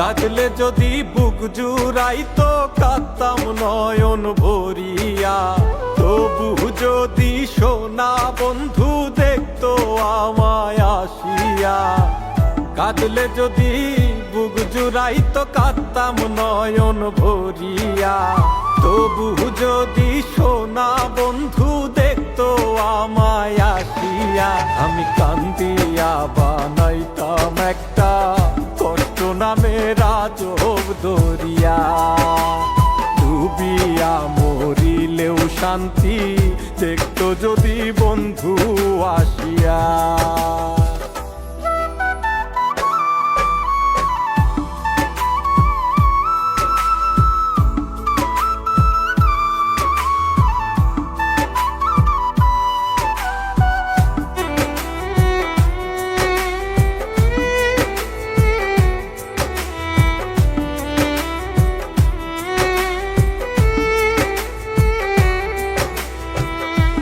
কাঁদলে যদি বুক জুড়াইতো কাঁদতাম নয়ন ভরিয়া। তবু যদি সোনা বন্ধু দেখতো আমায় আসিয়া। কাঁদলে যদি বুক জুড়াইতো কাঁদতাম নয়ন ভরিয়া। তবু যদি সোনা বন্ধু দেখতো কষ্ট নামে রাজব দরিয়া। ডুবিয়া মরিলেও শান্তি দেখতো যদি বন্ধু আসিয়া।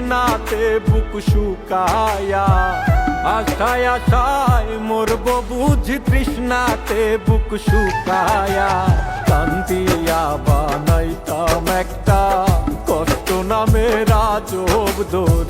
তৃষ্ণাতে বুক শুকায়া, আশায় আশায় মরব বুঝি তৃষ্ণাতে বুক শুকায়া। কান্দিয়া বানাইতাম একটা কষ্ট নামে রাজব দরিয়া